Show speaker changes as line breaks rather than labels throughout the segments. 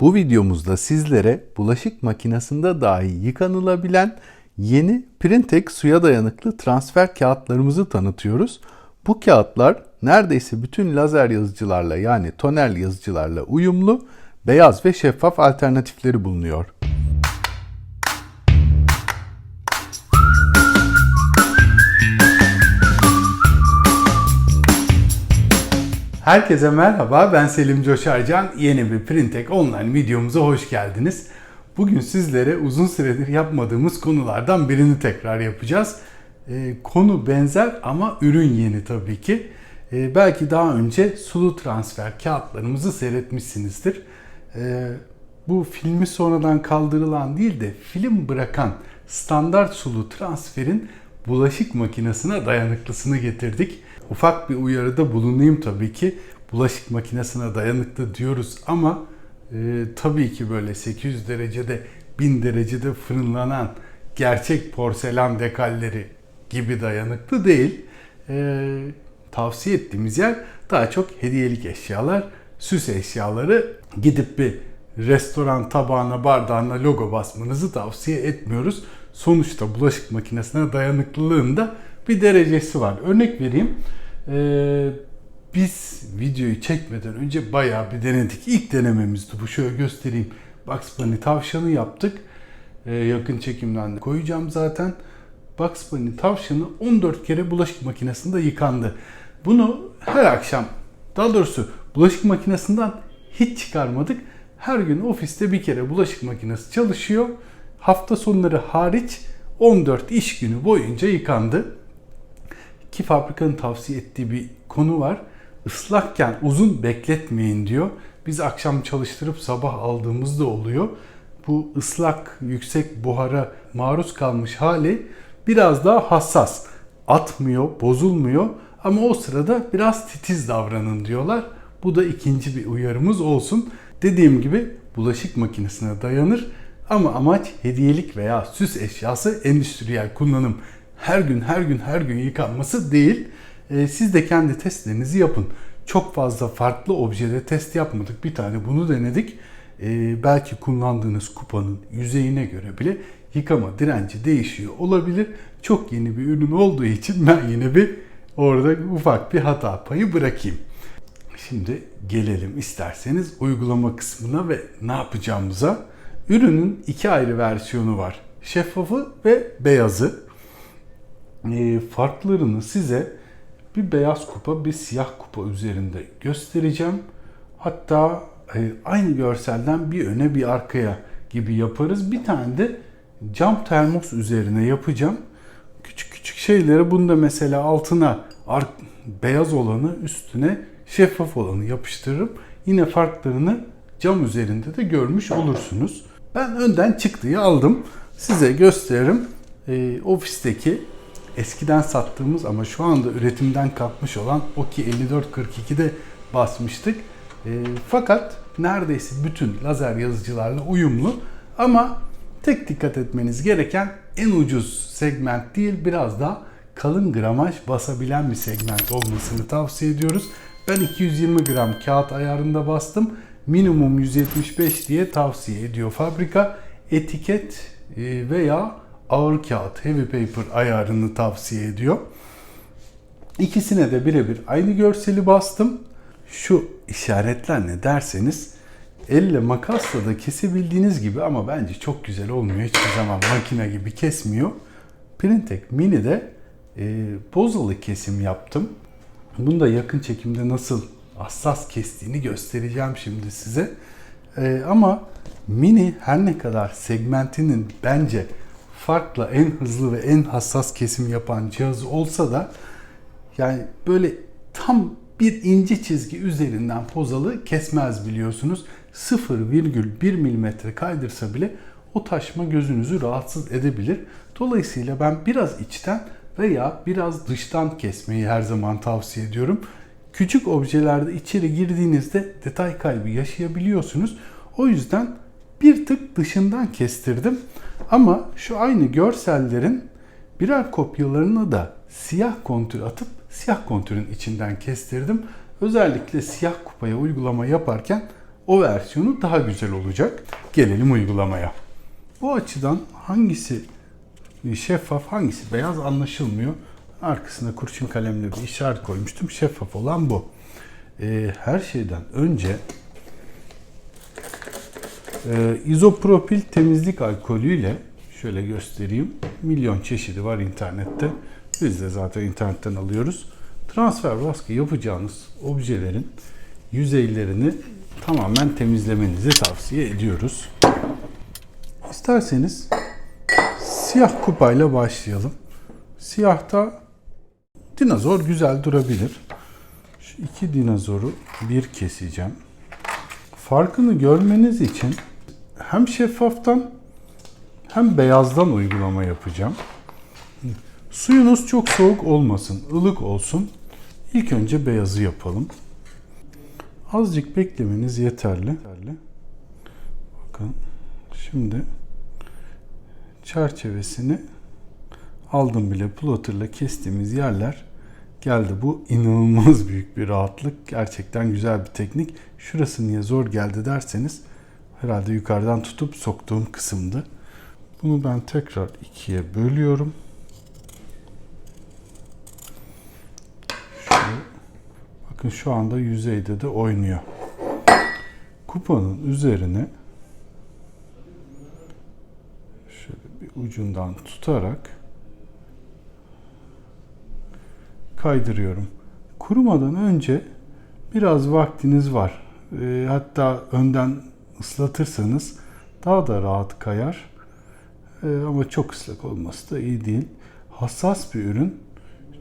Bu videomuzda sizlere bulaşık makinesinde dahi yıkanılabilen yeni Printex suya dayanıklı transfer kağıtlarımızı tanıtıyoruz. Bu kağıtlar neredeyse bütün lazer yazıcılarla yani tonel yazıcılarla uyumlu, beyaz ve şeffaf alternatifleri bulunuyor. Herkese merhaba, ben Selim Coşarcan. Yeni bir Printek online videomuza hoş geldiniz. Bugün sizlere uzun süredir yapmadığımız konulardan birini tekrar yapacağız. Ee, konu benzer ama ürün yeni tabii ki. Ee, belki daha önce sulu transfer kağıtlarımızı seyretmişsinizdir. Ee, bu filmi sonradan kaldırılan değil de film bırakan standart sulu transferin bulaşık makinesine dayanıklısını getirdik. Ufak bir uyarıda bulunayım tabii ki. Bulaşık makinesine dayanıklı diyoruz ama e, tabii ki böyle 800 derecede 1000 derecede fırınlanan gerçek porselen dekalleri gibi dayanıklı değil. E, tavsiye ettiğimiz yer daha çok hediyelik eşyalar, süs eşyaları gidip bir restoran tabağına bardağına logo basmanızı tavsiye etmiyoruz. Sonuçta bulaşık makinesine dayanıklılığında bir derecesi var. Örnek vereyim. Ee, biz videoyu çekmeden önce bayağı bir denedik. İlk denememizdi bu. Şöyle göstereyim. Bugs Bunny tavşanı yaptık. Ee, yakın çekimden de koyacağım zaten. Bugs Bunny tavşanı 14 kere bulaşık makinesinde yıkandı. Bunu her akşam, daha doğrusu bulaşık makinesinden hiç çıkarmadık. Her gün ofiste bir kere bulaşık makinesi çalışıyor. Hafta sonları hariç 14 iş günü boyunca yıkandı. Ki fabrikanın tavsiye ettiği bir konu var. Islakken uzun bekletmeyin diyor. Biz akşam çalıştırıp sabah aldığımızda oluyor. Bu ıslak, yüksek buhara maruz kalmış hali biraz daha hassas. Atmıyor, bozulmuyor ama o sırada biraz titiz davranın diyorlar. Bu da ikinci bir uyarımız olsun. Dediğim gibi bulaşık makinesine dayanır ama amaç hediyelik veya süs eşyası endüstriyel kullanım. Her gün her gün her gün yıkanması değil. Ee, siz de kendi testlerinizi yapın. Çok fazla farklı objede test yapmadık. Bir tane bunu denedik. Ee, belki kullandığınız kupanın yüzeyine göre bile yıkama direnci değişiyor olabilir. Çok yeni bir ürün olduğu için ben yine bir orada ufak bir hata payı bırakayım. Şimdi gelelim isterseniz uygulama kısmına ve ne yapacağımıza. Ürünün iki ayrı versiyonu var. Şeffafı ve beyazı. E, farklarını size bir beyaz kupa, bir siyah kupa üzerinde göstereceğim. Hatta e, aynı görselden bir öne bir arkaya gibi yaparız. Bir tane de cam termos üzerine yapacağım. Küçük küçük şeyleri bunda mesela altına beyaz olanı üstüne şeffaf olanı yapıştırırım. Yine farklarını cam üzerinde de görmüş olursunuz. Ben önden çıktıyı aldım. Size gösteririm. E, ofisteki eskiden sattığımız ama şu anda üretimden kalkmış olan Oki 5442'de basmıştık. E, fakat neredeyse bütün lazer yazıcılarla uyumlu ama tek dikkat etmeniz gereken en ucuz segment değil biraz daha kalın gramaj basabilen bir segment olmasını tavsiye ediyoruz. Ben 220 gram kağıt ayarında bastım. Minimum 175 diye tavsiye ediyor fabrika. Etiket e, veya ağır kağıt heavy paper ayarını tavsiye ediyor. İkisine de birebir aynı görseli bastım. Şu işaretler ne derseniz elle makasla da kesebildiğiniz gibi ama bence çok güzel olmuyor. Hiçbir zaman makine gibi kesmiyor. Printek Mini'de e, bozalı kesim yaptım. Bunu da yakın çekimde nasıl hassas kestiğini göstereceğim şimdi size. Ee, ama Mini her ne kadar segmentinin bence farklı en hızlı ve en hassas kesim yapan cihazı olsa da yani böyle tam bir ince çizgi üzerinden pozalı kesmez biliyorsunuz. 0,1 mm kaydırsa bile o taşma gözünüzü rahatsız edebilir. Dolayısıyla ben biraz içten veya biraz dıştan kesmeyi her zaman tavsiye ediyorum. Küçük objelerde içeri girdiğinizde detay kaybı yaşayabiliyorsunuz. O yüzden bir tık dışından kestirdim. Ama şu aynı görsellerin birer kopyalarını da siyah kontür atıp siyah kontürün içinden kestirdim. Özellikle siyah kupaya uygulama yaparken o versiyonu daha güzel olacak. Gelelim uygulamaya. Bu açıdan hangisi şeffaf hangisi beyaz anlaşılmıyor. Arkasına kurşun kalemle bir işaret koymuştum. Şeffaf olan bu. Ee, her şeyden önce e, izopropil temizlik alkolüyle şöyle göstereyim. Milyon çeşidi var internette. Biz de zaten internetten alıyoruz. Transfer baskı yapacağınız objelerin yüzeylerini tamamen temizlemenizi tavsiye ediyoruz. İsterseniz siyah kupayla başlayalım. Siyahta dinozor güzel durabilir. Şu iki dinozoru bir keseceğim. Farkını görmeniz için hem şeffaftan hem beyazdan uygulama yapacağım. Suyunuz çok soğuk olmasın, ılık olsun. İlk önce beyazı yapalım. Azıcık beklemeniz yeterli. Bakın şimdi çerçevesini aldım bile plotterla kestiğimiz yerler geldi. Bu inanılmaz büyük bir rahatlık. Gerçekten güzel bir teknik. Şurası niye zor geldi derseniz herhalde yukarıdan tutup soktuğum kısımdı. Bunu ben tekrar ikiye bölüyorum. Şöyle, bakın şu anda yüzeyde de oynuyor. Kupanın üzerine şöyle bir ucundan tutarak kaydırıyorum. Kurumadan önce biraz vaktiniz var. E, hatta önden ıslatırsanız daha da rahat kayar. E, ama çok ıslak olması da iyi değil. Hassas bir ürün.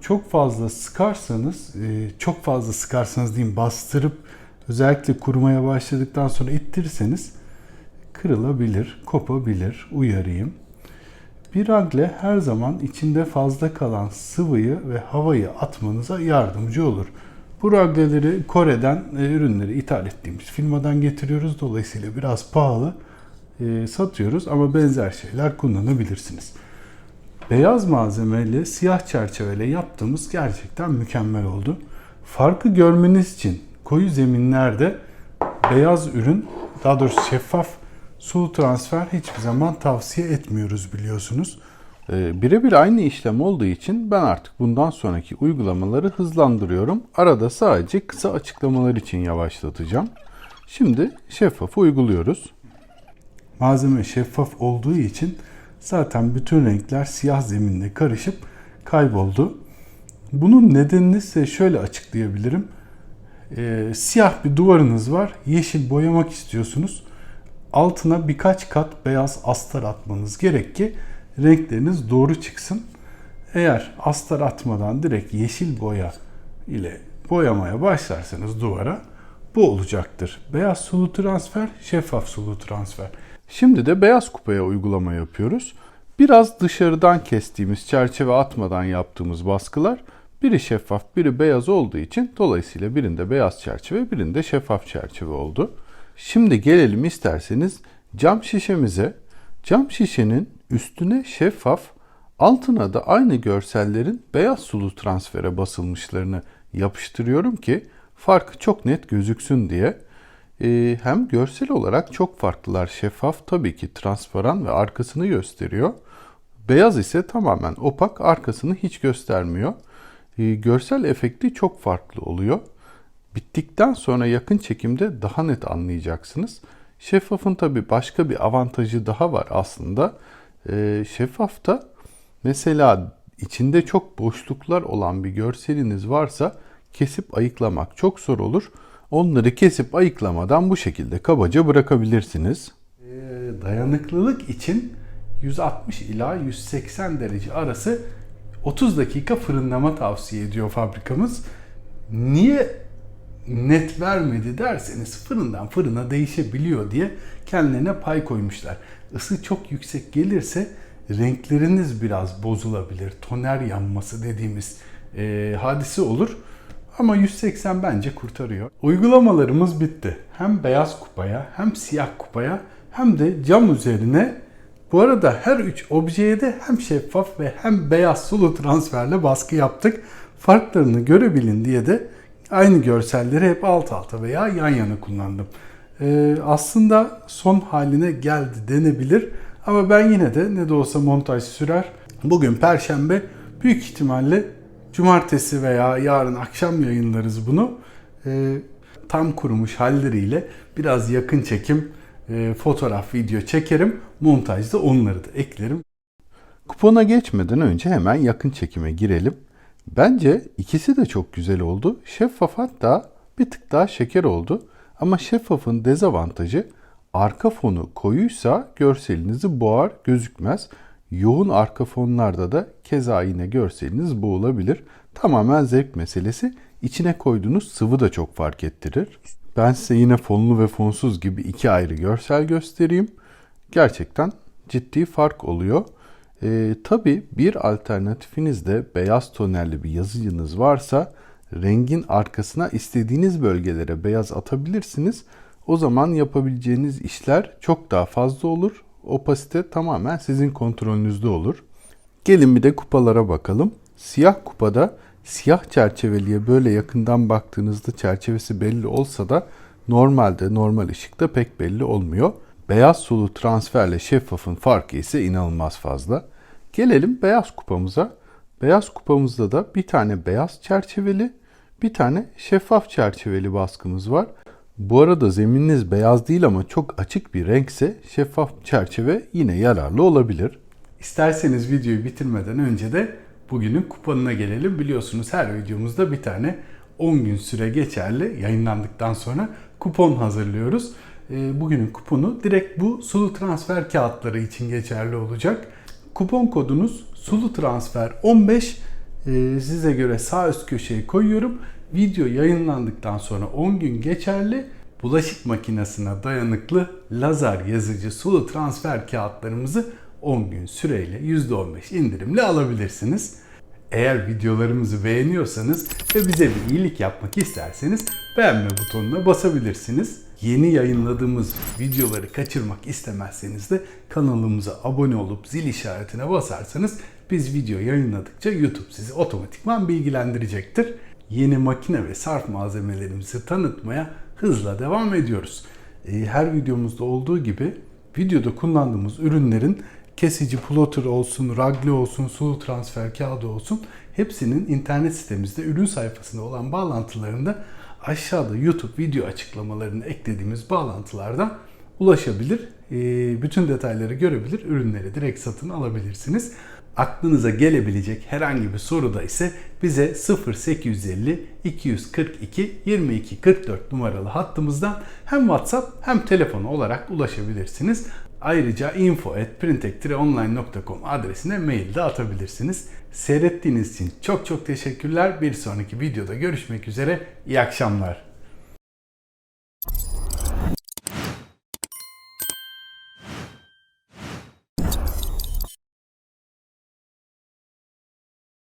Çok fazla sıkarsanız, e, çok fazla sıkarsanız diyeyim bastırıp özellikle kurumaya başladıktan sonra ittirirseniz kırılabilir, kopabilir. Uyarayım. Bir ragle her zaman içinde fazla kalan sıvıyı ve havayı atmanıza yardımcı olur. Bu ragleleri Kore'den e, ürünleri ithal ettiğimiz firmadan getiriyoruz. Dolayısıyla biraz pahalı e, satıyoruz ama benzer şeyler kullanabilirsiniz. Beyaz malzemeyle siyah çerçeveyle yaptığımız gerçekten mükemmel oldu. Farkı görmeniz için koyu zeminlerde beyaz ürün, daha doğrusu şeffaf sulu transfer hiçbir zaman tavsiye etmiyoruz biliyorsunuz. Ee, birebir aynı işlem olduğu için ben artık bundan sonraki uygulamaları hızlandırıyorum. Arada sadece kısa açıklamalar için yavaşlatacağım. Şimdi şeffafı uyguluyoruz. Malzeme şeffaf olduğu için zaten bütün renkler siyah zeminle karışıp kayboldu. Bunun nedenini size şöyle açıklayabilirim. Ee, siyah bir duvarınız var. Yeşil boyamak istiyorsunuz altına birkaç kat beyaz astar atmanız gerek ki renkleriniz doğru çıksın. Eğer astar atmadan direkt yeşil boya ile boyamaya başlarsanız duvara bu olacaktır. Beyaz sulu transfer, şeffaf sulu transfer. Şimdi de beyaz kupaya uygulama yapıyoruz. Biraz dışarıdan kestiğimiz çerçeve atmadan yaptığımız baskılar biri şeffaf biri beyaz olduğu için dolayısıyla birinde beyaz çerçeve birinde şeffaf çerçeve oldu. Şimdi gelelim isterseniz cam şişemize. Cam şişenin üstüne şeffaf, altına da aynı görsellerin beyaz sulu transfere basılmışlarını yapıştırıyorum ki farkı çok net gözüksün diye. Ee, hem görsel olarak çok farklılar. Şeffaf tabii ki transparan ve arkasını gösteriyor. Beyaz ise tamamen opak, arkasını hiç göstermiyor. Ee, görsel efekti çok farklı oluyor. Bittikten sonra yakın çekimde daha net anlayacaksınız. Şeffafın tabi başka bir avantajı daha var aslında. E, şeffafta mesela içinde çok boşluklar olan bir görseliniz varsa kesip ayıklamak çok zor olur. Onları kesip ayıklamadan bu şekilde kabaca bırakabilirsiniz. E, dayanıklılık için 160 ila 180 derece arası 30 dakika fırınlama tavsiye ediyor fabrikamız. Niye net vermedi derseniz fırından fırına değişebiliyor diye kendilerine pay koymuşlar. Isı çok yüksek gelirse renkleriniz biraz bozulabilir. Toner yanması dediğimiz e, hadise olur. Ama 180 bence kurtarıyor. Uygulamalarımız bitti. Hem beyaz kupaya hem siyah kupaya hem de cam üzerine bu arada her üç objeye de hem şeffaf ve hem beyaz sulu transferle baskı yaptık. Farklarını görebilin diye de aynı görselleri hep alt alta veya yan yana kullandım. e, aslında son haline geldi denebilir. Ama ben yine de ne de olsa montaj sürer. Bugün Perşembe büyük ihtimalle Cumartesi veya yarın akşam yayınlarız bunu. E, tam kurumuş halleriyle biraz yakın çekim e, fotoğraf, video çekerim. Montajda onları da eklerim. Kupona geçmeden önce hemen yakın çekime girelim. Bence ikisi de çok güzel oldu. Şeffaf hatta bir tık daha şeker oldu. Ama şeffafın dezavantajı arka fonu koyuysa görselinizi boğar, gözükmez. Yoğun arka fonlarda da keza yine görseliniz boğulabilir. Tamamen zevk meselesi. İçine koyduğunuz sıvı da çok fark ettirir. Ben size yine fonlu ve fonsuz gibi iki ayrı görsel göstereyim. Gerçekten ciddi fark oluyor. Ee, tabii bir alternatifiniz de beyaz tonerli bir yazıcınız varsa rengin arkasına istediğiniz bölgelere beyaz atabilirsiniz. O zaman yapabileceğiniz işler çok daha fazla olur. Opasite tamamen sizin kontrolünüzde olur. Gelin bir de kupalara bakalım. Siyah kupada siyah çerçeveliye böyle yakından baktığınızda çerçevesi belli olsa da normalde normal ışıkta pek belli olmuyor. Beyaz sulu transferle şeffafın farkı ise inanılmaz fazla. Gelelim beyaz kupamıza. Beyaz kupamızda da bir tane beyaz çerçeveli, bir tane şeffaf çerçeveli baskımız var. Bu arada zemininiz beyaz değil ama çok açık bir renkse şeffaf çerçeve yine yararlı olabilir. İsterseniz videoyu bitirmeden önce de bugünün kuponuna gelelim. Biliyorsunuz her videomuzda bir tane 10 gün süre geçerli yayınlandıktan sonra kupon hazırlıyoruz. Ee, Bugünün kuponu direkt bu sulu transfer kağıtları için geçerli olacak. Kupon kodunuz sulu transfer 15 Ee, size göre sağ üst köşeye koyuyorum. Video yayınlandıktan sonra 10 gün geçerli bulaşık makinesine dayanıklı lazer yazıcı sulu transfer kağıtlarımızı 10 gün süreyle %15 indirimle alabilirsiniz. Eğer videolarımızı beğeniyorsanız ve bize bir iyilik yapmak isterseniz beğenme butonuna basabilirsiniz. Yeni yayınladığımız videoları kaçırmak istemezseniz de kanalımıza abone olup zil işaretine basarsanız biz video yayınladıkça YouTube sizi otomatikman bilgilendirecektir. Yeni makine ve sarf malzemelerimizi tanıtmaya hızla devam ediyoruz. Ee, Her videomuzda olduğu gibi videoda kullandığımız ürünlerin kesici plotter olsun, ragle olsun, sulu transfer kağıdı olsun hepsinin internet sitemizde ürün sayfasında olan bağlantılarında aşağıda YouTube video açıklamalarını eklediğimiz bağlantılardan ulaşabilir. Ee, Bütün detayları görebilir, ürünleri direkt satın alabilirsiniz. Aklınıza gelebilecek herhangi bir soruda ise bize 0850 242 22 44 numaralı hattımızdan hem WhatsApp hem telefon olarak ulaşabilirsiniz. Ayrıca info.printek-online.com adresine mail de atabilirsiniz. Seyrettiğiniz için çok çok teşekkürler. Bir sonraki videoda görüşmek üzere. İyi akşamlar.